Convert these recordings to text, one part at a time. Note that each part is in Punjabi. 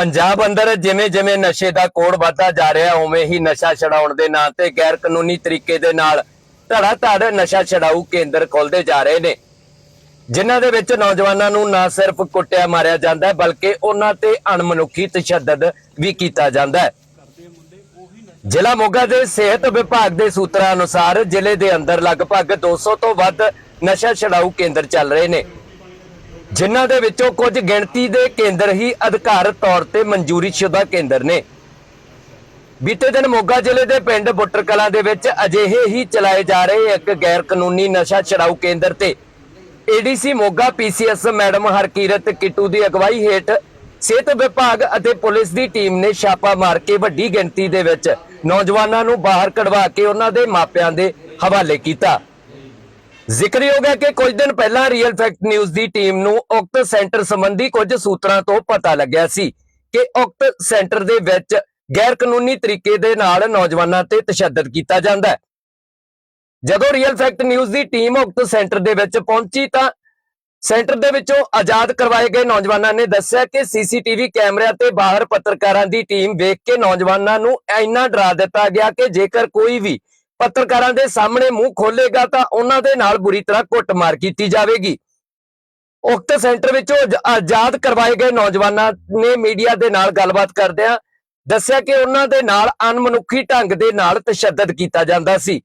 ਪੰਜਾਬ ਅੰਦਰ ਜਿਵੇਂ ਜਿਵੇਂ ਨਸ਼ੇ ਦਾ ਕੋੜ ਵੱਧਦਾ ਜਾ ਰਿਹਾ, ਉਵੇਂ ਹੀ ਨਸ਼ਾ ਛਡਾਉਣ ਦੇ ਨਾਂ ਤੇ ਗੈਰ ਕਾਨੂੰਨੀ ਤਰੀਕੇ ਦੇ ਨਾਲ ਧੜਾ ਧੜ ਨਸ਼ਾ ਛਡਾਊ ਕੇਂਦਰ ਖੁੱਲਦੇ ਜਾ ਰਹੇ ਨੇ। ਜਿਨ੍ਹਾਂ ਦੇ ਵਿੱਚ ਨੌਜਵਾਨਾਂ ਨੂੰ ਨਾ ਸਿਰਫ ਕੁੱਟਿਆ ਮਾਰਿਆ ਜਾਂਦਾ ਹੈ, ਬਲਕਿ ਉਹਨਾਂ ਤੇ ਅਣਮਨੁੱਖੀ ਤਸ਼ੱਦਦ ਵੀ ਕੀਤਾ ਜਾਂਦਾ ਹੈ। ਜ਼ਿਲ੍ਹਾ ਮੋਗਾ ਦੇ ਸਿਹਤ ਵਿਭਾਗ ਦੇ ਸੂਤਰਾਂ ਅਨੁਸਾਰ ਜ਼ਿਲ੍ਹੇ ਦੇ ਅੰਦਰ ਲਗਭਗ 200 ਤੋਂ ਵੱਧ ਨਸ਼ਾ ਛਡਾਊ ਕੇਂਦਰ ਚੱਲ ਰਹੇ ਨੇ। ਜਿਨ੍ਹਾਂ ਦੇ ਵਿੱਚੋਂ ਕੁਝ ਗਿਣਤੀ ਦੇ ਕੇਂਦਰ ਹੀ ਅਧਿਕਾਰਤ ਤੌਰ ਤੇ ਮਨਜ਼ੂਰੀਸ਼ੁਦਾ ਕੇਂਦਰ ਨੇ। ਬੀਤੇ ਦਿਨ ਮੋਗਾ ਜ਼ਿਲ੍ਹੇ ਦੇ ਪਿੰਡ ਬੁੱਟਰ ਕਲਾਂ ਦੇ ਵਿੱਚ ਅਜਿਹੇ ਹੀ ਚਲਾਏ ਜਾ ਰਹੇ ਇੱਕ ਗੈਰ ਕਾਨੂੰਨੀ ਨਸ਼ਾ ਛਡਾਊ ਕੇਂਦਰ ਤੇ ADC Moga PCS madam Harkirat Kittu ਦੀ ਅਗਵਾਈ ਹੇਠ ਸਿਹਤ ਵਿਭਾਗ ਅਤੇ ਪੁਲਿਸ ਦੀ ਟੀਮ ਨੇ ਛਾਪਾ ਮਾਰ ਕੇ ਵੱਡੀ ਗਿਣਤੀ ਦੇ ਵਿੱਚ ਨੌਜਵਾਨਾਂ ਨੂੰ ਬਾਹਰ ਕਢਵਾ ਕੇ ਉਹਨਾਂ ਦੇ ਮਾਪਿਆਂ ਦੇ ਹਵਾਲੇ ਕੀਤਾ। ਜ਼ਿਕਰਯੋਗ ਹੈ ਕਿ ਕੁਝ ਦਿਨ ਪਹਿਲਾਂ ਰੀਅਲ ਫੈਕਟ ਨਿਊਜ਼ ਦੀ ਟੀਮ ਨੂੰ ਉਕਤ ਸੈਂਟਰ ਸੰਬੰਧੀ ਕੁਝ ਸੂਤਰਾਂ ਤੋਂ ਪਤਾ ਲੱਗਿਆ ਸੀ ਕਿ ਉਕਤ ਸੈਂਟਰ ਦੇ ਵਿੱਚ ਗੈਰ ਕਾਨੂੰਨੀ ਤਰੀਕੇ ਦੇ ਨਾਲ ਨੌਜਵਾਨਾਂ ਤੇ ਤਸ਼ੱਦਦ ਕੀਤਾ ਜਾਂਦਾ ਹੈ। ਜਦੋਂ ਰੀਅਲ ਫੈਕਟ ਨਿਊਜ਼ ਦੀ ਟੀਮ ਉਕਤ ਸੈਂਟਰ ਦੇ ਵਿੱਚ ਪਹੁੰਚੀ ਤਾਂ ਸੈਂਟਰ ਦੇ ਵਿੱਚੋਂ ਆਜ਼ਾਦ ਕਰਵਾਏ ਗਏ ਨੌਜਵਾਨਾਂ ਨੇ ਦੱਸਿਆ ਕਿ ਸੀਸੀਟੀਵੀ ਕੈਮਰਿਆਂ ਤੇ ਬਾਹਰ ਪੱਤਰਕਾਰਾਂ ਦੀ ਟੀਮ ਵੇਖ ਕੇ ਨੌਜਵਾਨਾਂ ਨੂੰ ਇੰਨਾ ਡਰਾ ਦਿੱਤਾ ਗਿਆ ਕਿ ਜੇਕਰ ਕੋਈ ਵੀ ਪੱਤਰਕਾਰਾਂ ਦੇ ਸਾਹਮਣੇ ਮੂੰਹ ਖੋਲੇਗਾ ਤਾਂ ਉਹਨਾਂ ਦੇ ਨਾਲ ਬੁਰੀ ਤਰ੍ਹਾਂ ਕੁੱਟਮਾਰ ਕੀਤੀ ਜਾਵੇਗੀ। ਉਕਤ ਸੈਂਟਰ ਵਿੱਚੋਂ ਆਜ਼ਾਦ ਕਰਵਾਏ ਗਏ ਨੌਜਵਾਨਾਂ ਨੇ ਮੀਡੀਆ ਦੇ ਨਾਲ ਗੱਲਬਾਤ ਕਰਦਿਆਂ ਦੱਸਿਆ ਕਿ ਉਹਨਾਂ ਦੇ ਨਾਲ ਅਨਮਨੁੱਖੀ ਢੰਗ ਦੇ ਨਾਲ ਤਸ਼ੱਦਦ ਕੀਤਾ ਜਾਂਦਾ ਸੀ।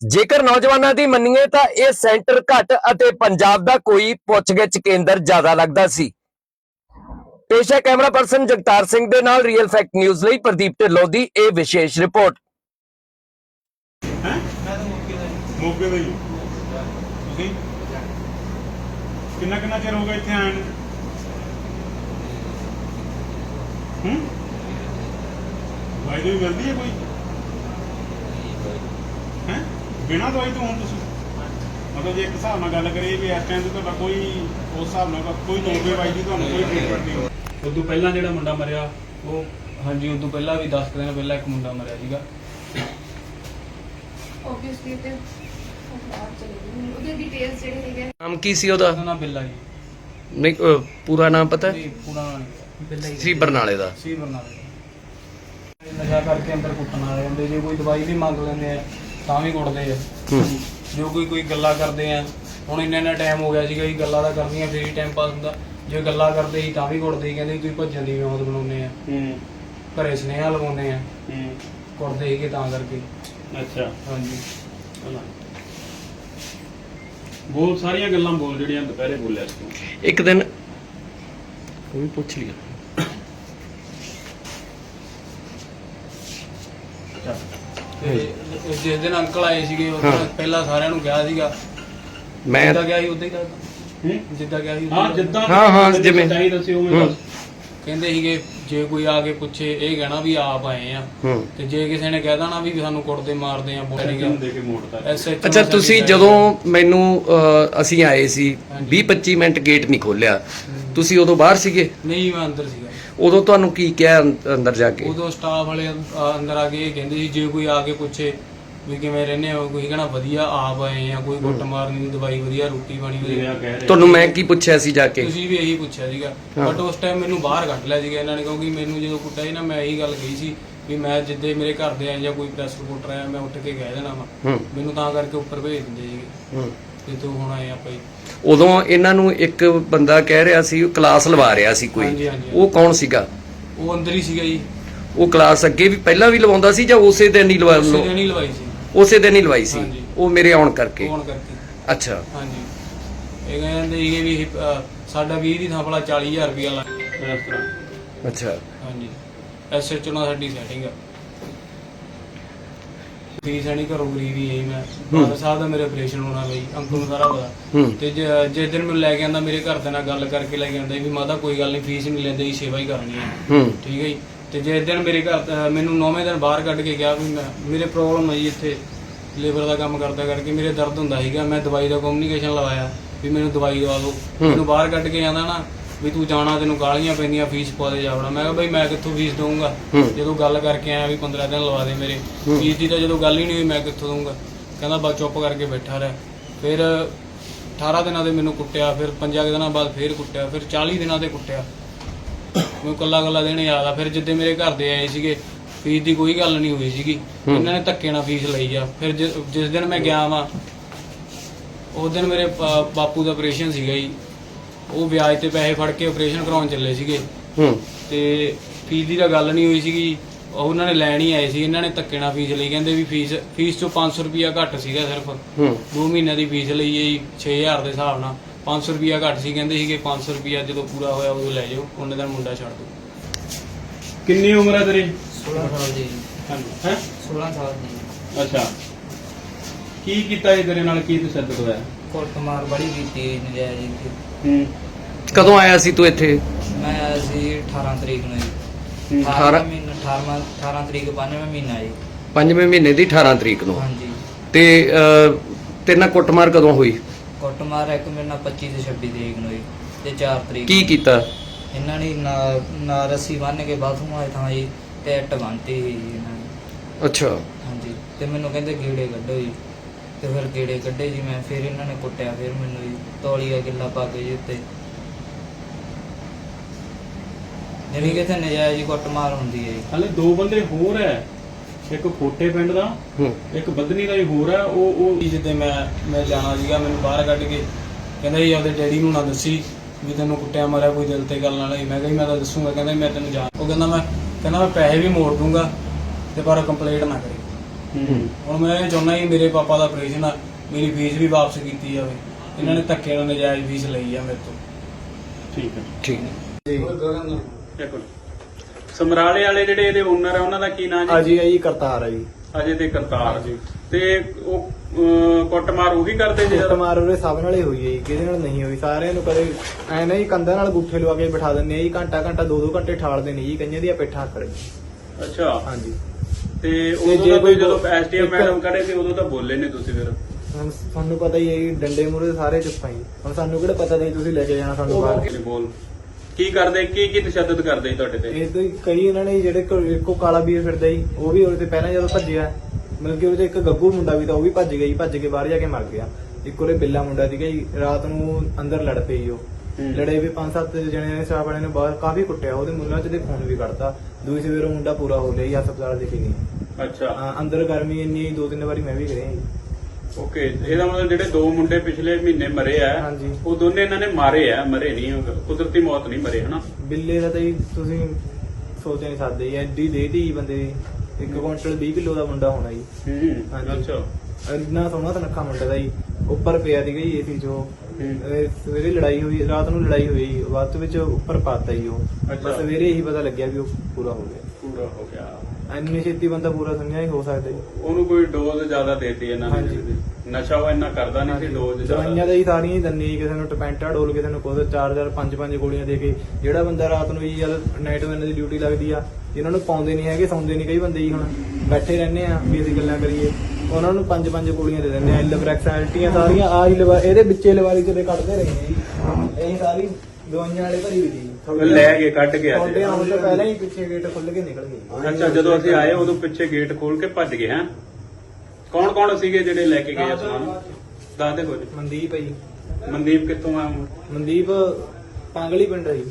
ਜੇਕਰ ਨੌਜਵਾਨਾਂ ਦੀ ਮੰਨੀਏ ਤਾਂ ਇਹ ਸੈਂਟਰ ਘੱਟ ਅਤੇ ਪੰਜਾਬ ਦਾ ਕੋਈ ਪੁੱਛਗਿੱਛ ਕੇਂਦਰ ਜ਼ਿਆਦਾ ਲੱਗਦਾ ਸੀ। ਪੇਸ਼ਾ ਕੈਮਰਾ ਪਰਸਨ ਜਗਤਾਰ ਸਿੰਘ ਦੇ ਨਾਲ ਰੀਅਲ ਫੈਕਟ ਨਿਊਜ਼ ਲਈ ਪ੍ਰਦੀਪ ਢਿੱਲੋਂ ਦੀ ਇਹ ਵਿਸ਼ੇਸ਼ ਰਿਪੋਰਟ। ਮੋਗੇ ਦੇ ਜੀ? ਤੁਸੀਂ? ਕਿੰਨਾ ਕਿੰਨਾ ਚਿਰ ਹੋ ਗਿਆ ਇੱਥੇ ਆਏ ਨੂੰ? ਹੂੰ? ਦਵਾਈ ਦੀ ਮਿਲਦੀ ਹੈ ਕੋਈ? ਹੈ? ਬਿਨਾਂ ਦਵਾਈ ਤੋਂ ਹੁਣ ਤੁਸੀਂ? ਮਤਲਬ ਜੇ ਇੱਕ ਹਿਸਾਬ ਨਾਲ ਗੱਲ ਕਰੀਏ ਵੀ ਇਸ ਟਾਈਮ ਤੇ ਤੁਹਾਡਾ ਕੋਈ ਉਸ ਹਿਸਾਬ ਨਾਲ ਕੋਈ ਦੋਬੇ ਬਾਈ ਦੀ ਤੁਹਾਨੂੰ ਕੋਈ ਟ੍ਰੀਟਮੈਂਟ ਨਹੀਂ ਉਦੋਂ ਪਹਿਲਾਂ ਜਿਹੜਾ ਮੁੰਡਾ ਮਰਿਆ ਉਹ ਹਾਂਜੀ ਉਦੋਂ ਪਹਿਲਾਂ ਵੀ 10 ਦਿਨ ਪਹਿਲਾਂ ਇੱਕ ਮੁੰਡਾ ਮਰਿਆ ਸੀਗਾ। ਆਬਵੀਅਸਲੀ ਤੇ ਬਾਹਰ ਚਲੇ ਗਈ ਉਹਦੇ ਡਿਟੇਲਸ ਜਿਹੜੇ ਹੈਗੇ ਨਾਮ ਕੀ ਸੀ ਉਹਦਾ? ਉਹਦਾ ਨਾਮ ਬਿੱਲਾ ਜੀ। ਨਹੀਂ ਅਹ ਪੂਰਾ ਨਾਮ ਪਤਾ? ਨਹੀਂ ਪੂਰਾ ਨਾਮ ਬਿੱਲਾ ਹੀ ਸੀ ਬਰਨਾਲੇ ਦਾ। ਸੀ ਬਰਨਾਲੇ ਦਾ। ਨਸ਼ਾ ਕਰਕੇ ਅੰਦਰ ਕੁੱਟਣ ਆ ਜਾਂਦੇ ਜੇ ਕੋਈ ਦਵਾਈ ਵੀ ਮੰਗ ਲੈਂਦੇ ਆ ਤਾਂ ਵੀ ਕੁੱਟਦੇ ਆ। ਹੂੰ। ਜੋ ਕੋਈ ਕੋਈ ਗੱਲਾਂ ਕਰਦੇ ਆ ਹੁਣ ਇੰਨਾ ਇੰਨਾ ਟਾਈਮ ਹੋ ਗਿਆ ਸੀਗਾ ਜੀ ਗੱਲਾਂ ਦਾ ਕਰਨੀਆਂ ਫੇਰ ਹੀ ਟਾਈਮ ਪਾਸ ਹੁੰਦਾ। ਜੇ ਗੱਲਾਂ ਕਰਦੇ ਸੀ ਤਾਂ ਵੀ ਕੁੱਟਦੇ ਸੀ। ਕਹਿੰਦੇ ਤੁਸੀਂ ਭੱਜਣ ਦੀ ਵਿਉਂਤ ਬਣਾਉਂਦੇ ਆ। ਹੂੰ। ਘਰੇ ਸੁਨੇਹਾ ਲਗਾਉਂਦੇ ਆ। ਹੂੰ। ਕੁੱਟਦੇ ਸੀਗੇ ਤਾਂ ਕਰਕੇ। ਅੱਛਾ। ਹਾਂਜੀ। ਬੋਲ ਸਾਰੀਆਂ ਗੱਲਾਂ ਬੋਲ ਜਿਹੜੀਆਂ ਦੁਪਹਿਰੇ ਬੋਲਿਆ ਸੀ ਤੂੰ। ਇੱਕ ਦਿਨ ਉਹ ਵੀ ਪੁੱਛ ਲਿਆ। ਤੇ ਜਿਸ ਦਿਨ ਅੰਕਲ ਆਏ ਸੀਗੇ ਉਹ ਹਾਂ। ਪਹਿਲਾਂ ਸਾਰਿਆਂ ਨੂੰ ਕਿਹਾ ਸੀਗਾ। ਮੈਂ ਜਿੱਦਾਂ ਗਿਆ ਸੀ ਉਦਾਂ ਹੀ ਕਰਦਾ ਹੂੰ? ਜਿੱਦਾਂ ਗਿਆ ਸੀ ਹਾਂ ਉੱਦਾਂ ਹੀ ਜਿੱਦਾਂ ਹਾਂ, ਹਾਂ, ਜਿਵੇਂ। ਚਾਹੀ ਦੱਸਿਓ ਮੈਂ ਹੂੰ। ਦੱਸ ਕਹਿੰਦੇ ਸੀਗੇ ਜੇ ਕੋਈ ਆ ਕੇ ਪੁੱਛੇ ਇਹ ਕਹਿਣਾ ਵੀ ਆਪ ਆਏ ਆ। ਹੂੰ। ਤੇ ਜੇ ਕਿਸੇ ਨੇ ਕਹਿ ਦੇਣਾ ਵੀ ਸਾਨੂੰ ਕੁੱਟਦੇ ਮਾਰਦੇ ਆ ਮੋੜਤਾ ਐਸਐਚ ਅੱਛਾ ਤੁਸੀਂ ਜਦੋਂ ਮੈਨੂੰ ਅਹ, ਅਸੀਂ ਆਏ ਸੀ 20 25 ਮਿੰਟ ਗੇਟ ਨਹੀਂ ਖੋਲਿਆ ਤੁਸੀਂ ਉਦੋਂ ਬਾਹਰ ਸੀਗੇ? ਨਹੀਂ ਮੈਂ ਅੰਦਰ ਸੀਗਾ। ਉਦੋਂ ਤੁਹਾਨੂੰ ਕੀ ਕਿਹਾ ਅੰ- ਅੰਦਰ ਜਾ ਕੇ? ਉਦੋਂ ਸਟਾਫ ਵਾਲੇ ਅੰ- ਅੰਦਰ ਆ ਕੇ ਇਹ ਕਹਿੰਦੇ ਸੀ ਜੇ ਕੋਈ ਆ ਕੇ ਪੁੱਛੇ ਵੀ ਕਿਵੇਂ ਰਹਿੰਦੇ ਹੋ? ਕੋਈ ਕਹਿਣਾ ਵਧੀਆ ਆਪ ਆਏ ਆ ਕੋਈ ਕੁੱਟ ਮਾਰਨੀ ਨਹੀਂ ਦਵਾਈ ਵਧੀਆ ਰੋਟੀ ਪਾਣੀ ਵਧੀਆ? ਤੁਹਾਨੂੰ ਮੈਂ ਕੀ ਪੁੱਛਿਆ ਸੀ ਜਾ ਕੇ? ਤੁਸੀਂ ਵੀ ਇਹੀ ਪੁੱਛਿਆ ਸੀਗਾ। ਬਟ ਉਸ ਟਾਈਮ ਮੈਨੂੰ ਬਾਹਰ ਕੱਢ ਲਿਆ ਸੀਗਾ ਇਹਨਾਂ ਨੇ ਕਿਉਂਕਿ ਮੈਨੂੰ ਜਦੋਂ ਕੁੱਟਿਆ ਸੀ ਨਾ ਮੈਂ ਇਹੀ ਗੱਲ ਕਹੀ ਸੀ ਵੀ ਮੈਂ ਜਿੱਦੇ ਮੇਰੇ ਘਰ ਦੇ ਆਏ ਜਾਂ ਕੋਈ ਪ੍ਰੈਸ ਰਿਪੋਰਟਰ ਆਇਆ ਮੈਂ ਉੱਠ ਕੇ ਕਹਿ ਦੇਣਾ ਵਾ। ਮੈਨੂੰ ਤਾਂ ਕਰਕੇ ਉੱਪਰ ਭੇਜ ਦਿੰਦੇ ਸੀਗੇ। ਤੇ ਤੂੰ ਹੁਣ ਆਏ ਆਪਾਂ ਜੀ ਉਦੋਂ ਇਹਨਾਂ ਨੂੰ ਇੱਕ ਬੰਦਾ ਕਹਿ ਰਿਹਾ ਸੀ ਉਹ ਕਲਾਸ ਲਵਾ ਰਿਹਾ ਸੀ ਕੋਈ। ਉਹ ਕੌਣ ਸੀਗਾ? ਉਹ ਅੰਦਰ ਹੀ ਸੀਗਾ ਜੀ। ਉਹ ਕਲਾਸ ਅੱਗੇ ਵੀ ਪਹਿਲਾਂ ਵੀ ਲਵਾਉਂਦਾ ਸੀ ਜਾਂ ਉਸੇ ਦਿਨ ਹੀ ਲਵਾ ਉਸੇ ਲਓ ਦਿਨ ਹੀ ਲਵਾਈ ਸੀ। ਉਸੇ ਦਿਨ ਹੀ ਲਵਾਈ ਸੀ? ਹਾਂਜੀ। ਉਹ ਮੇਰੇ ਆਉਣ ਕਰਕੇ? ਫੋਨ ਕਰਕੇ। ਅੱਛਾ। ਹਾਂਜੀ। ਇਹ ਕਹਿੰਦੇ ਸੀਗੇ ਵੀ ਇਹ, ਅਹ, ਸਾਡਾ 20 ਦੀ ਥਾਂ ਭਲਾ 40000 ਰੁਪਇਆ ਲੱਗ। ਇਸ ਤਰ੍ਹਾਂ ਅੱਛਾ। ਹਾਂਜੀ। ਐਸਐਚਓ ਨਾਲ ਸਾਡੀ ਸੈਟਿੰਗ ਆ। ਫੀਸ ਨਹੀਂ ਘਰੋਂ ਗਰੀਬੀ ਆਈ ਮੈਂ। ਬਾਰ ਸਾਹਿਬ ਦਾ ਮੇਰੇ ਆਪਰੇਸ਼ਨ ਹੋਣਾ ਬਈ ਅੰਕਲ ਨੂੰ ਸਾਰਾ ਪਤਾ। ਹੂੰ। ਤੇ ਜ- ਜਿਸ ਦਿਨ ਮੈਨੂੰ ਲੈ ਕੇ ਆਂਦਾ ਮੇਰੇ ਘਰ ਦੇ ਨਾਲ ਗੱਲ ਕਰਕੇ ਲੈ ਕੇ ਆਂਦਾ ਵੀ ਮਾਤਾ ਕੋਈ ਗੱਲ ਨਹੀਂ ਫੀਸ ਨਹੀਂ ਲੈਂਦੇ ਜੀ ਸੇਵਾ ਹੀ ਕਰਨੀ ਹੈ ਹੂੰ। ਠੀਕ ਹੈ ਜੀ। ਤੇ ਜਿਸ ਦਿਨ ਮੇਰੇ ਘਰ ਅਹ ਮੈਨੂੰ 9ਵੇਂ ਦਿਨ ਬਾਹਰ ਕੱਢ ਕੇ ਗਿਆ ਵੀ ਮੈਂ ਮੇਰੇ ਪ੍ਰੋਬਲਮ ਹੈ ਜੀ ਇੱਥੇ। ਲੇਬਰ ਦਾ ਕੰਮ ਕਰਦਾ ਕਰਕੇ ਮੇਰੇ ਦਰਦ ਹੁੰਦਾ ਸੀਗਾ। ਮੈਂ ਦਵਾਈ ਦਾ ਕਮਿਊਨੀਕੇਸ਼ਨ ਲਵਾਇਆ ਵੀ ਮੈਨੂੰ ਦਵਾਈ ਦਵਾ ਦਿਓ। ਮੈਨੂੰ ਬਾਹਰ ਕੱਢ ਕੇ ਆਂਦਾ ਨਾ ਵੀ ਤੂੰ ਜਾਣਾ ਤੈਨੂੰ ਗਾਲੀਆਂ ਪੈਂਦੀਆਂ ਫੀਸ ਪਾ ਦੇ ਜਾਵੜਾ ਮੈਂ ਕਿਹਾ ਬਈ ਮੈਂ ਕਿੱਥੋਂ ਫੀਸ ਦਊਂਗਾ। ਜਦੋਂ ਗੱਲ ਕਰਕੇ ਆਇਆ ਵੀ 15 ਦਿਨ ਲਵਾ ਦੇ ਮੇਰੇ। ਫੀਸ ਦੀ ਤਾਂ ਜਦੋਂ ਗੱਲ ਹੀ ਨਹੀਂ ਹੋਈ ਮੈਂ ਕਿੱਥੋਂ ਦਊਂਗਾ? ਕਹਿੰਦਾ ਬਸ ਚੁੱਪ ਕਰਕੇ ਬੈਠਾ ਰਹਿ। ਫਿਰ 18 ਦਿਨਾਂ ਦੇ ਮੈਨੂੰ ਕੁੱਟਿਆ ਫਿਰ 5 ਦਿਨਾਂ ਬਾਅਦ ਫਿਰ ਕੁੱਟਿਆ ਫਿਰ 40 ਦਿਨਾਂ ਦੇ ਕੁੱਟਿਆ। ਮੈਨੂੰ ਕੱਲਾ ਕੱਲਾ ਦਿਨ ਯਾਦ ਆ। ਫਿਰ ਜਿੱਦੇ ਮੇਰੇ ਘਰ ਦੇ ਆਏ ਸੀਗੇ ਫੀਸ ਦੀ ਕੋਈ ਗੱਲ ਨਹੀਂ ਹੋਈ ਸੀਗੀ। ਇਹਨਾਂ ਨੇ ਧੱਕੇ ਨਾਲ ਫੀਸ ਲਈ ਆ। ਫਿਰ ਜਿ- ਜਿਸ ਦਿਨ ਮੈਂ ਗਿਆ ਵਾਂ ਉਸ ਦਿਨ ਮੇਰੇ ਪਾ- ਬਾਪੂ ਦਾ ਆਪਰੇਸ਼ਨ ਸੀਗਾ ਜੀ। ਉਹ ਵਿਆਜ ਤੇ ਪੈਸੇ ਫੜ ਕੇ ਆਪਰੇਸ਼ਨ ਕਰਾਉਣ ਚੱਲੇ ਸੀਗੇ। ਹੂੰ। ਤੇ ਫੀਸ ਦੀ ਤਾਂ ਗੱਲ ਨਹੀਂ ਹੋਈ ਸੀਗੀ। ਉਹ ਉਹਨਾਂ ਨੇ ਲੈਣ ਹੀ ਆਏ ਸੀ। ਇਹਨਾਂ ਨੇ ਧੱਕੇ ਨਾਲ ਫੀਸ ਲਈ। ਕਹਿੰਦੇ ਵੀ ਫੀਸ ਫੀਸ ਚੋਂ 500 ਰੁਪਿਆ ਘੱਟ ਸੀਗਾ ਸਿਰਫ। ਹੂੰ। 2 ਮਹੀਨਿਆਂ ਦੀ ਫੀਸ ਲਈ ਹੈ ਜੀ 6000 ਦੇ ਹਿਸਾਬ ਨਾਲ। 500 ਰੁਪਿਆ ਘੱਟ ਸੀ ਕਹਿੰਦੇ ਸੀਗੇ 500 ਰੁਪਿਆ ਜਦੋਂ ਪੂਰਾ ਹੋਇਆ ਉਦੋਂ ਲੈ ਜਾਓ ਉਹਨੇ ਦਾ ਮੁੰਡਾ ਛੱਡ ਦਿਓ ਕਿੰਨੀ ਉਮਰ ਹੈ ਤੇਰੀ? 16 ਸਾਲ ਦੀ। ਹਾਂਜੀ। ਹੈ? 16 ਸਾਲ ਦੀ। ਅੱਛਾ। ਕੀ ਕੀਤਾ ਇਹ ਤੇਰੇ ਨਾਲ ਕੀ ਤਸ਼ੱਦਦ ਹੋਇਆ? ਕੁੱਟਮਾਰ ਬੜੀ ਕੀਤੀ ਹੈ ਨਜਾਇਜ਼ ਜੀ ਹੂੰ। ਕਦੋਂ ਆਇਆ ਸੀ ਤੂੰ ਇੱਥੇ? ਮੈਂ ਆਇਆ ਸੀ 18 ਤਰੀਕ ਨੂੰ ਜੀ। ਹੂੰ। 18 ਮਹੀਨਾ 18 18 ਤਰੀਕ 5ਵਾਂ ਮਹੀਨਾ ਜੀ। ਪੰਜਵੇਂ ਮਹੀਨੇ ਦੀ 18 ਤਰੀਕ ਨੂੰ। ਹਾਂਜੀ। ਤੇ ਅਹ, ਤੇਰੇ ਨਾਲ ਕੁੱਟਮਾਰ ਕਦੋਂ ਹੋਈ? ਕੁੱਟਮਾਰ ਇੱਕ ਮੇਰੇ ਨਾਲ 25 ਤੇ 26 ਤਰੀਕ ਨੂੰ ਤੇ 4 ਤਰੀਕ ਕੀ ਕੀਤਾ? ਇਹਨਾਂ ਨੇ ਨਾ ਨਾ ਰੱਸੀ ਬੰਨ ਕੇ ਬਾਥਰੂਮ ਆਏ ਥਾਂ ਜੀ ਤੇ ਇੱਟ ਬੰਨਤੀ ਸੀ ਜੀ ਇਹਨਾਂ ਨੇ। ਅੱਛਾ। ਹਾਂਜੀ ਤੇ ਮੈਨੂੰ ਕਹਿੰਦੇ ਗੇੜੇ ਕੱਢੋ ਜੀ। ਤੇ ਫਿਰ ਗੇੜੇ ਕੱਢੇ ਜੀ ਮੈਂ ਫਿਰ ਇਹਨਾਂ ਨੇ ਕੁੱਟਿਆ ਫਿਰ ਮੈਨੂੰ ਜੀ ਤੌਲੀਆ ਗਿੱਲਾ ਪਾ ਕੇ ਜੀ ਉੱਤੇ। ਜਿਹੜੀ ਕਿਤੇ ਨਜਾਇਜ਼ ਕੁੱਟਮਾਰ ਹੁੰਦੀ ਹੈ ਜੀ। ਹਲੇ ਦੋ ਬੰਦੇ ਹੋਰ ਹੈ। ਇੱਕ ਖੋਟੇ ਪਿੰਡ ਦਾ ਹੂੰ। ਇੱਕ ਬੱਦਨੀ ਦਾ ਹੀ ਹੋਰ ਹੈ ਉਹ ਉਹ ਜਿੱਦੇ ਮੈਂ ਮੈਂ ਜਾਣਾ ਸੀਗਾ ਮੈਨੂੰ ਬਾਹਰ ਕੱਢ ਕੇ ਕਹਿੰਦਾ ਜੀ ਆਪਦੇ ਡੈਡੀ ਨੂੰ ਨਾ ਦੱਸੀ ਵੀ ਤੈਨੂੰ ਕੁੱਟਿਆ ਮਾਰਿਆ ਕੋਈ ਦਿਲ ਤੇ ਗੱਲ ਨਾ ਲਈ। ਮੈਂ ਕਿਹਾ ਜੀ ਮੈਂ ਤਾਂ ਦੱਸੂਗਾ ਕਹਿੰਦਾ ਜੀ ਮੈਂ ਤੈਨੂੰ ਜਾਣ ਉਹ ਕਹਿੰਦਾ ਮੈਂ ਕਹਿੰਦਾ ਮੈਂ ਪੈਸੇ ਵੀ ਮੋੜ ਦੂੰਗਾ ਤੇ ਪਰ ਕੰਪਲੇਂਟ ਨਾ ਕਰੀ। ਹੂੰ। ਹੁਣ ਮੈਂ ਇਹ ਚਾਹੁੰਦਾ ਜੀ ਮੇਰੇ ਪਾਪਾ ਦਾ ਆਪਰੇਸ਼ਨ ਆ ਮੇਰੀ ਫੀਸ ਵੀ ਵਾਪਸ ਕੀਤੀ ਜਾਵੇ। ਇਹਨਾਂ ਨੇ ਧੱਕੇ ਨਾਲ ਨਜਾਇਜ਼ ਫੀਸ ਲਈ ਆ ਮੇਰੇ ਤੋਂ। ਠੀਕ ਹੈ। ਠੀਕ ਇੱਕ ਮਿੰਟ। ਸਮਰਾਲੇ ਵਾਲੇ ਜਿਹੜੇ ਇਹਦੇ ਓਨਰ ਆ ਉਹਨਾਂ ਦਾ ਕੀ ਨਾਮ ਜੀ? ਅਜੀ ਜੀ ਕਰਤਾਰ ਆ ਜੀ। ਅਜੇ ਤੇ ਕਰਤਾਰ ਜੀ। ਤੇ ਉਹ ਅਹ, ਕੁੱਟਮਾਰ ਉਹੀ ਕਰਦੇ ਜੀ ਕੁੱਟਮਾਰ ਉਹਦੇ ਸਭ ਨਾਲ ਹੀ ਹੋਈ ਹੈ ਜੀ ਕਿਹਦੇ ਨਾਲ ਨਹੀਂ ਹੋਈ? ਸਾਰਿਆਂ ਨੂੰ ਕਦੇ ਐ ਨਹੀਂ ਕੰਧਾਂ ਨਾਲ ਗੁੱਠੇ ਲਵਾ ਕੇ ਬਿਠਾ ਦਿੰਦੇ ਆ ਜੀ ਘੰਟਾ ਘੰਟਾ ਦੋ ਦੋ ਘੰਟੇ ਠਾਲਦੇ ਨੇ ਜੀ ਕਈਆਂ ਦੀਆਂ ਪਿੱਠਾਂ ਗਈਆਂ। ਅੱਛਾ। ਹਾਂਜੀ। ਤੇ ਜੇ ਉਦੋਂ ਕੋਈ ਤਾਂ ਤੁਸੀਂ ਜਦੋਂ ਬੋ- ਇੱਕ- ਮੈਡਮ ਕਰੇ ਤੇ ਉਦੋਂ ਤਾਂ ਬੋਲੇ ਨਹੀਂ ਤੁਸੀਂ ਫਿਰ। ਹੁਣ ਤੁਹਾਨੂੰ ਪਤਾ ਹੀ ਹੈ ਜੀ ਡੰਡੇ ਮੂਰੇ ਸਾਰੇ ਚੁੱਪਾਂ ਜੀ। ਹੁਣ ਸਾਨੂੰ ਕਿਹੜਾ ਪਤਾ ਨਹੀਂ ਤੁਸੀਂ ਲੈ ਕੇ ਜਾਣਾ ਸਾਨੂੰ ਬਾਹਰ। ਬੋਲ ਕੀ ਕਰਦੇ ਕੀ ਕੀ ਤਸ਼ੱਦਦ ਕਰਦੇ ਤੁਹਾਡੇ ਤੇ? ਤੋਂ ਹੀ ਕਈ ਇਹਨਾਂ ਨੇ ਜਿਹੜੇ ਕੋ- ਇੱਕੋ ਕਾਲਾ ਵੀਰ ਫਿਰਦਾ ਜੀ ਉਹ ਵੀ ਉਹਦੇ ਤੇ ਪਹਿਲਾਂ ਜਦੋਂ ਭੱਜਿਆ ਮਤਲਬ ਕਿ ਉਹਦੇ ਇੱਕ ਗੱਗੂ ਮੁੰਡਾ ਵੀ ਤਾਂ ਉਹ ਵੀ ਭੱਜ ਗਿਆ ਜੀ ਭੱਜ ਕੇ ਬਾਹਰ ਜਾ ਕੇ ਮਰ ਗਿਆ। ਇੱਕ ਉਹਦੇ ਬਿੱਲਾ ਮੁੰਡਾ ਸੀਗਾ ਜੀ ਰਾਤ ਨੂੰ ਅੰਦਰ ਲੜ ਪਈ ਉਹ। ਹੂੰ। ਲੜੇ ਵੀ ਪੰਜ ਸੱਤ ਜਣੇ ਨੇ ਸਟਾਫ ਵਾਲਿਆਂ ਨੇ ਬਾਹਰ ਕਾਫੀ ਕੁੱਟਿਆ ਉਹਦੇ ਮੁੱਲਾਂ 'ਚ ਦੇ ਖੂਨ ਵੀ ਕੱਢਤਾ। ਦੂਜੀ ਸਵੇਰ ਉਹ ਮੁੰਡਾ ਪੂਰਾ ਹੋ ਗਿਆ ਜੀ ਹਸਪਤਾਲ ਦੇ ਕਿਨੀ ਅੱਛਾ। ਅੰਦਰ ਗਰਮੀ ਇੰਨੀ ਦੋ ਤਿੰਨ ਵਾਰੀ ਮੈਂ ਵੀ ਗਿਆ ਜੀ। ਓਕੇ ਇਹਦਾ ਮਤਲਬ ਜਿਹੜੇ ਦੋ ਮੁੰਡੇ ਪਿਛਲੇ ਮਹੀਨੇ ਮਰੇ ਆ ਹਾਂਜੀ। ਉਹ ਦੋਨੇ ਇਹਨਾਂ ਨੇ ਮਾਰੇ ਆ ਮਰੇ ਨਹੀਂ ਉਹ ਕੁਦਰਤੀ ਮੌਤ ਨਹੀਂ ਮਰੇ ਹਨਾ ਬਿੱਲੇ ਦਾ ਤਾਂ ਜੀ ਤੁਸੀਂ ਸੋਚ ਨਹੀਂ ਸਕਦੇ ਜੀ ਐਡੀ ਦੇਤੀ ਬੰਦੇ ਦੀ ਇੱਕ ਕੁਇੰਟਲ 20 ਕਿਲੋ ਦਾ ਮੁੰਡਾ ਹੋਣਾ ਜੀ ਹੂੰ ਹਾਂਜੀ। ਅੱਛਾ ਇੰਨਾ ਸੋਹਣਾ ਸੁਨੱਖਾ ਮੁੰਡਾ ਦਾ ਜੀ ਉੱਪਰ ਪਿਆ ਸੀਗਾ ਜੀ ਏਸੀ। ਇਹ ਸਵੇਰੇ ਲੜਾਈ ਹੋਈ ਰਾਤ ਨੂੰ ਲੜਾਈ ਹੋਈ ਜੀ ਬਾਅਦ ਵਿੱਚ ਉੱਪਰ ਪਾਤਾ ਜੀ ਉਹ ਅੱਛਾ। ਬਸ ਸਵੇਰੇ ਹੀ ਪਤਾ ਲੱਗਿਆ ਵੀ ਉਹ ਪੂਰਾ ਹੋ ਗਿਆ ਪੂਰਾ ਹੋ ਗਿਆ ਇੰਨੀ ਛੇਤੀ ਬੰਦਾ ਪੂਰਾ ਸੁਣਿਆ ਹੀ ਹੋ ਸਕਦਾ ਜੀ ਉਹਨੂੰ ਕੋਈ ਡੋਜ਼ ਜ਼ਿਆਦਾ ਦੇਤੀ ਇਹਨਾਂ ਨੇ ਹਾਂਜੀ। ਨਸ਼ਾ ਉਹ ਇੰਨਾ ਕਰਦਾ ਨਹੀਂ ਸੀ ਡੋਜ਼ ਦਵਾਈਆਂ ਤਾਂ ਜੀ ਸਾਰੀਆਂ ਹੀ ਦੰਨੀ ਕਿਸੇ ਨੂੰ ਟਪੈਂਟਾ ਡੋਲ ਕਿਸੇ ਨੂੰ ਕੋਸ ਚਾਰ ਚਾਰ ਪੰਜ ਪੰਜ ਗੋਲੀਆਂ ਦੇ ਕੇ। ਜਿਹੜਾ ਬੰਦਾ ਰਾਤ ਨੂੰ ਜੀ ਜਦ ਨਾਈਟ ਮੈਨ ਦੀ ਡਿਊਟੀ ਲੱਗਦੀ ਆ ਇਹਨਾਂ ਨੂੰ ਪਾਉਂਦੇ ਨਹੀਂ ਹੈਗੇ ਸੌਂਦੇ ਨਹੀਂ ਕਈ ਬੰਦੇ ਜੀ ਹੁਣ ਬੈਠੇ ਰਹਿੰਦੇ ਆ ਵੀ ਅਸੀਂ ਗੱਲਾਂ ਕਰੀਏ। ਉਹਨਾਂ ਨੂੰ ਪੰਜ ਪੰਜ ਗੋਲੀਆਂ ਦੇ ਦਿੰਦੇ ਆ ਲਿਵਰੈਕਸ ਐਲਟੀਆਂ ਸਾਰੀਆਂ ਆ ਹੀ ਲਵਾ ਇਹਦੇ ਵਿੱਚੇ ਲਵਾਰੀ ਤੇ ਕੱਢਦੇ ਰਹੇ ਨੇ ਜੀ। ਇਹ ਸਾਰੀ ਦਵਾਈਆਂ ਵਾਲੇ ਭਰੀ ਹੋਈ ਜੀ ਲੈ ਕੇ ਕੱਢ ਕੇ ਤੁਹਾਡੇ ਅੱਜ ਆਉਣ ਤੋਂ ਪਹਿਲਾਂ ਹੀ ਪਿੱਛੇ ਗੇਟ ਖੁੱਲ ਕੇ ਨਿਕਲ ਗਏ। ਅੱਛਾ ਜਦੋਂ ਅਸੀਂ ਆਏ ਉਦੋਂ ਪਿੱਛੇ ਗੇਟ ਖੋਲ ਕੇ ਭੱਜ ਗਏ ਹੈ? ਕੌਣ ਕੌਣ ਸੀਗੇ ਜਿਹੜੇ ਲੈ ਕੇ ਗਏ ਆ ਸਮਾਨ? ਦੱਸ ਦੇ ਕੁਝ। ਮਨਦੀਪ ਹੈ ਜੀ। ਮਨਦੀਪ ਕਿੱਥੋਂ ਆ ਮਨਦੀਪ ਪਾਂਗਲੀ ਪਿੰਡ ਹੈ ਜੀ।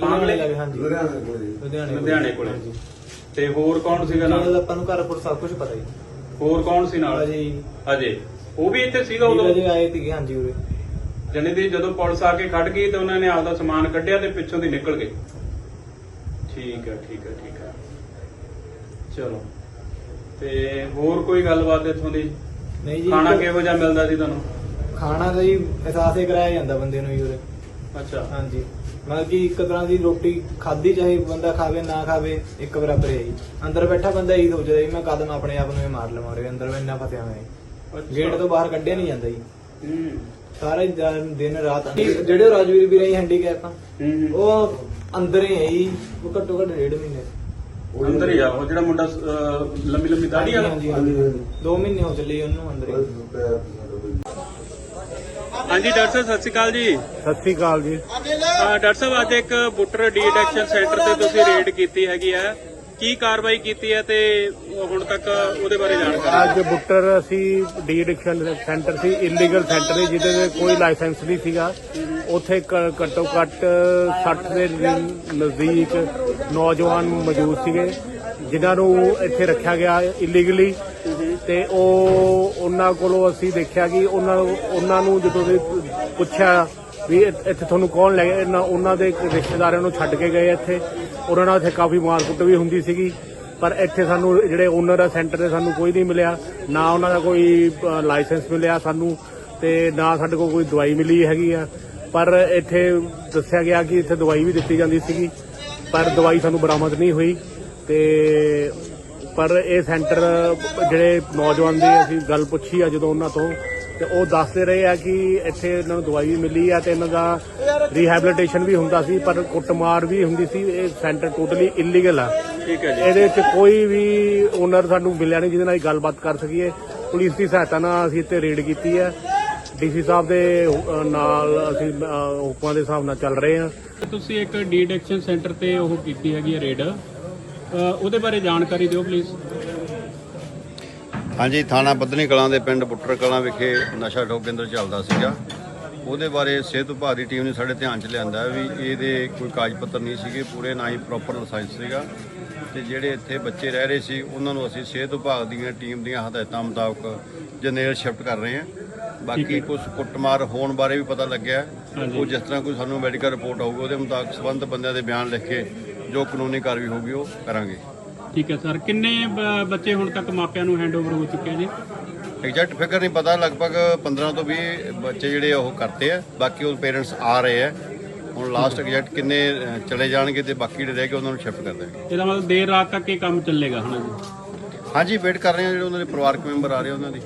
ਪਾਂਗਲੀ? ਲੱਗੇ ਹਾਂਜੀ। ਲੁਧਿਆਣੇ ਲੁਧਿਆਣੇ ਕੋਲੇ। ਹਾਂਜੀ। ਤੇ ਹੋਰ ਕੌਣ ਸੀਗਾ ਨਾਲ? ਨਾਲ ਆਪਾਂ ਨੂੰ ਘਰ ਪਰ ਸਭ ਕੁਝ ਪਤਾ ਹੀ ਹੋਰ ਕੌਣ ਸੀ ਨਾਲ? ਅਜੇ ਅਜੇ। ਉਹ ਵੀ ਇੱਥੇ ਸੀਗਾ ਉਦੋਂ? ਅਜੇ ਆਏ ਸੀਗੇ ਹਾਂਜੀ ਉਰੇ। ਜਣੇ ਦੀ ਜਦੋਂ ਪੁਲਿਸ ਆ ਕੇ ਖੜ ਗਈ ਤੇ ਉਹਨਾਂ ਨੇ ਆਪਦਾ ਸਮਾਨ ਕੱਢਿਆ ਤੇ ਪਿੱਛੋਂ ਦੀ ਨਿਕਲ ਗਏ। ਠੀਕ ਹੈ ਠੀਕ ਹੈ ਠੀਕ ਹੈ ਚਲੋ। ਤੇ ਹੋਰ ਕੋਈ ਗੱਲਬਾਤ ਇੱਥੋਂ ਦੀ? ਨਹੀਂ ਜੀ ਖਾਣਾ ਕਿਹੋ ਜਿਹਾ ਮਿਲਦਾ ਸੀ ਤੁਹਾਨੂੰ? ਖਾਣਾ ਤਾਂ ਜੀ ਅਹਿਸਾਸ ਹੀ ਕਰਾਇਆ ਜਾਂਦਾ ਬੰਦੇ ਨੂੰ ਜੀ ਉਰੇ। ਅੱਛਾ। ਹਾਂਜੀ। ਮਤਲਬ ਕਿ ਇੱਕ ਤਰ੍ਹਾਂ ਦੀ ਰੋਟੀ ਖਾਦੀ ਚਾਹੇ ਬੰਦਾ ਖਾਵੇ ਨਾ ਖਾਵੇ ਇੱਕ ਬਰਾਬਰ ਹੈ ਜੀ। ਅੰਦਰ ਬੈਠਾ ਬੰਦਾ ਇਹੀ ਸੋਚਦਾ ਜੀ ਮੈਂ ਕਦਮ ਆਪਣੇ ਆਪ ਨੂੰ ਹੀ ਮਾਰ ਲਵਾਂ ਉਰੇ ਅੰਦਰ ਮੈਂ ਇੰਨਾ ਫਸਿਆ ਹੋਇਆ ਜੀ। ਗੇਟ ਤੋਂ ਬਾਹਰ ਕੱਢਿਆ ਨਹੀਂ ਜਾਂਦਾ ਜੀ। ਹੂੰ। ਸਾਰਾ ਦਿਨ- ਰਾਤ ਜਿਹੜੇ ਰਾਜਵੀਰ ਵੀਰੇ ਹੈਂਡੀਕੈਪ ਆ ਉਹ ਅੰਦਰ ਹੀ ਹੈ ਜੀ ਉਹ ਘੱਟੋ ਘੱਟ ਡੇਢ ਮਹੀਨੇ। ਅੰਦਰ ਹੀ ਆ ਉਹ ਜਿਹੜਾ ਮੁੰਡਾ ਅਹ, ਲੰਮੀ ਲੰਮੀ ਦਾੜੀ ਵਾਲਾ? ਹਾਂਜੀ ਮਹੀਨੇ ਹੋ ਚੱਲੇ ਉਹਨੂੰ ਅੰਦਰ ਹੀ। ਹਾਂਜੀ ਡਾਕਟਰ ਸਾਹਿਬ ਸਤਿ ਸ਼੍ਰੀ ਅਕਾਲ ਜੀ। ਸਤਿ ਸ੍ਰੀ ਅਕਾਲ ਜੀ। ਅਹ, ਡਾਕਟਰ ਸਾਹਿਬ ਅੱਜ ਇੱਕ ਬੁੱਟਰ ਡੀ ਐਡਿਕਸ਼ਨ ਸੈਂਟਰ ਤੇ ਤੁਸੀਂ ਰੇਡ ਕੀਤੀ ਹੈਗੀ ਹੈ। ਕੀ ਕਾਰਵਾਈ ਕੀਤੀ ਹੈ ਤੇ ਹੁਣ ਤੱਕ ਉਹਦੇ ਬਾਰੇ ਜਾਣਕਾਰੀ? ਅੱਜ ਬੁੱਟਰ ਅਸੀਂ ਡੀ ਐਡਿਕਸ਼ਨ ਸੈਂਟਰ ਸੀ ਇਲੀਗਲ ਸੈਂਟਰ ਸੀ ਜਿਹਦੇ ਕੋਈ ਲਾਇਸੈਂਸ ਨਹੀਂ ਸੀਗਾ। ਉੱਥੇ ਕ- ਘੱਟੋ ਘੱਟ 60 ਦੇ ਨ- ਨਜ਼ਦੀਕ ਨੌਜਵਾਨ ਮੌਜੂਦ ਸੀਗੇ, ਜਿਨ੍ਹਾਂ ਨੂੰ ਇੱਥੇ ਰੱਖਿਆ ਗਿਆ ਇਲੀਗਲੀ ਤੇ ਉਹ ਉਹਨਾਂ ਕੋਲੋਂ ਅਸੀਂ ਦੇਖਿਆ ਕਿ ਉਹਨਾਂ ਉਹਨਾਂ ਨੂੰ ਜਦੋਂ ਵੀ ਪੁੱਛਿਆ ਵੀ ਇੱਥੇ ਤੁਹਾਨੂੰ ਕੌਣ ਲੈ ਗਿਆ ਉਹਨਾਂ ਦੇ ਰਿਸ਼ਤੇਦਾਰਾਂ ਨੂੰ ਛੱਡ ਕੇ ਗਏ ਇੱਥੇ। ਉਹਨਾਂ ਨਾਲ ਇੱਥੇ ਕਾਫੀ ਮਾਰਕੁੱਟ ਵੀ ਹੁੰਦੀ ਸੀਗੀ, ਪਰ ਇੱਥੇ ਸਾਨੂੰ ਜਿਹੜੇ ਓਨਰ ਆ ਸੈਂਟਰ ਦੇ ਸਾਨੂੰ ਕੋਈ ਨਹੀਂ ਮਿਲਿਆ। ਨਾ ਉਹਨਾਂ ਦਾ ਕੋਈ ਲਾਇਸੈਂਸ ਮਿਲਿਆ ਸਾਨੂੰ ਤੇ ਨਾ ਸਾਡੇ ਕੋਲ ਕੋਈ ਦਵਾਈ ਮਿਲੀ ਹੈਗੀ ਆ। ਪਰ ਇੱਥੇ ਦੱਸਿਆ ਗਿਆ ਕਿ ਇੱਥੇ ਦਵਾਈ ਵੀ ਦਿੱਤੀ ਜਾਂਦੀ ਸੀਗੀ। ਪਰ ਦਵਾਈ ਸਾਨੂੰ ਬਰਾਮਦ ਨਹੀਂ ਹੋਈ ਤੇ ਪਰ ਇਹ ਸੈਂਟਰ ਜਿਹੜੇ ਨੌਜਵਾਨ ਦੀ ਅਸੀਂ ਗੱਲ ਪੁੱਛੀ ਆ ਜਦੋਂ ਉਹਨਾਂ ਤੋਂ ਤੇ ਉਹ ਦੱਸਦੇ ਰਹੇ ਆ ਕਿ ਇੱਥੇ ਇਹਨਾਂ ਨੂੰ ਦਵਾਈ ਵੀ ਮਿਲੀ ਆ ਤੇ ਇਹਨਾਂ ਦਾ ਰੀਹੈਬਿਲਿਟੇਸ਼ਨ ਵੀ ਹੁੰਦਾ ਸੀ ਪਰ ਕੁੱਟਮਾਰ ਵੀ ਹੁੰਦੀ ਸੀ। ਇਹ ਸੈਂਟਰ ਟੋਟਲੀ ਇਲੀਗਲ ਆ। ਠੀਕ ਹੈ ਜੀ। ਇਹਦੇ ਵਿੱਚ ਕੋਈ ਵੀ ਓਨਰ ਸਾਨੂੰ ਮਿਲਿਆ ਨਹੀਂ ਜਿਹਦੇ ਨਾਲ ਗੱਲਬਾਤ ਕਰ ਸਕੀਏ। ਪੁਲਿਸ ਦੀ ਸਹਾਇਤਾ ਨਾਲ ਅਸੀਂ ਇੱਥੇ ਰੇਡ ਕੀਤੀ ਹੈ ਡੀਸੀ ਸਾਹਿਬ ਦੇ ਨਾਲ ਅਸੀਂ ਹੁਕਮਾਂ ਦੇ ਹਿਸਾਬ ਨਾਲ ਚੱਲ ਰਹੇ ਹਾਂ। ਤੁਸੀਂ ਇੱਕ ਡੀਡਿਕਸ਼ਨ ਸੈਂਟਰ ਤੇ ਉਹ ਕੀਤੀ ਹੈਗੀ ਹੈ ਰੇਡ। ਉਹਦੇ ਬਾਰੇ ਜਾਣਕਾਰੀ ਦਿਓ ਪਲੀਜ਼ ਹਾਂਜੀ ਥਾਣਾ ਬੱਧਨੀ ਕਲਾਂ ਦੇ ਪਿੰਡ ਬੁੱਟਰ ਕਲਾਂ ਵਿਖੇ ਨਸ਼ਾ ਡੋਪ ਕੇਂਦਰ ਚੱਲਦਾ ਸੀਗਾ। ਉਹਦੇ ਬਾਰੇ ਸਿਹਤ ਵਿਭਾਗ ਦੀ ਟੀਮ ਨੇ ਸਾਡੇ ਧਿਆਨ 'ਚ ਲਿਆਂਦਾ ਵੀ ਇਹਦੇ ਕੋਈ ਕਾਗਜ਼ ਪੱਤਰ ਨਹੀਂ ਸੀਗੇ ਪੂਰੇ ਨਾ ਹੀ ਪ੍ਰੋਪਰ ਲਾਇਸੈਂਸ ਸੀਗਾ। ਤੇ ਜਿਹੜੇ ਇੱਥੇ ਬੱਚੇ ਰਹਿ ਰਹੇ ਸੀ ਉਹਨਾਂ ਨੂੰ ਅਸੀਂ ਸਿਹਤ ਵਿਭਾਗ ਦੀਆਂ ਟੀਮ ਦੀਆਂ ਹਦਾਇਤਾਂ ਮੁਤਾਬਕ ਜਨਰਲ ਸ਼ਿਫਟ ਕਰ ਰਹੇ ਹਾਂ। ਬਾਕੀ ਕੁਝ ਕੁੱਟਮਾਰ ਹੋਣ ਬਾਰੇ ਵੀ ਪਤਾ ਲੱਗਿਆ। ਉਹ ਜਿਸ ਤਰ੍ਹਾਂ ਕੋਈ ਸਾਨੂੰ ਮੈਡੀਕਲ ਰਿਪੋਰਟ ਆਊਗੀ ਉਹਦੇ ਮੁਤਾਬਕ ਸਬੰਧ ਬੰਦਿਆਂ ਦੇ ਬਿਆਨ ਲਿਖ ਕੇ ਜੋ ਕਾਨੂੰਨੀ ਕਾਰਵਾਈ ਹੋਊਗੀ ਉਹ ਕਰਾਂਗੇ। ਠੀਕ ਹੈ ਸਰ। ਕਿੰਨੇ ਬੱਚੇ ਹੁਣ ਤੱਕ ਮਾਪਿਆਂ ਨੂੰ ਹੈਂਡਓਵਰ ਹੋ ਚੁੱਕੇ ਨੇ? ਐਗਜ਼ੈਕਟ ਫਿਗਰ ਨਹੀਂ ਪਤਾ ਲਗਭਗ 15 ਤੋਂ 20 ਬੱਚੇ ਜਿਹੜੇ ਉਹ ਕਰਤੇ ਆ। ਬਾਕੀ ਉਹ ਪੇਰੈਂਟਸ ਆ ਰਹੇ ਆ। ਹੁਣ ਲਾਸਟ ਐਗਜ਼ੈਕਟ ਕਿੰਨੇ ਚਲੇ ਜਾਣਗੇ ਤੇ ਬਾਕੀ ਜਿਹੜੇ ਰਹਿ ਗਏ ਉਹਨਾਂ ਨੂੰ ਸ਼ਿਫਟ ਕਰ ਦੇਣਗੇ ਇਹਦਾ ਮਤਲਬ ਦੇਰ ਰਾਤ ਤੱਕ ਇਹ ਕੰਮ ਚੱਲੇਗਾ ਹੁਣ ਹਾਂਜੀ ਵੇਟ ਕਰ ਰਹੇ ਆ ਜਿਹੜੇ ਉਹਨਾਂ ਦੇ ਪਰਿਵਾਰਕ ਮੈਂਬਰ ਆ ਰਹੇ ਉਹਨਾਂ ਦੀ।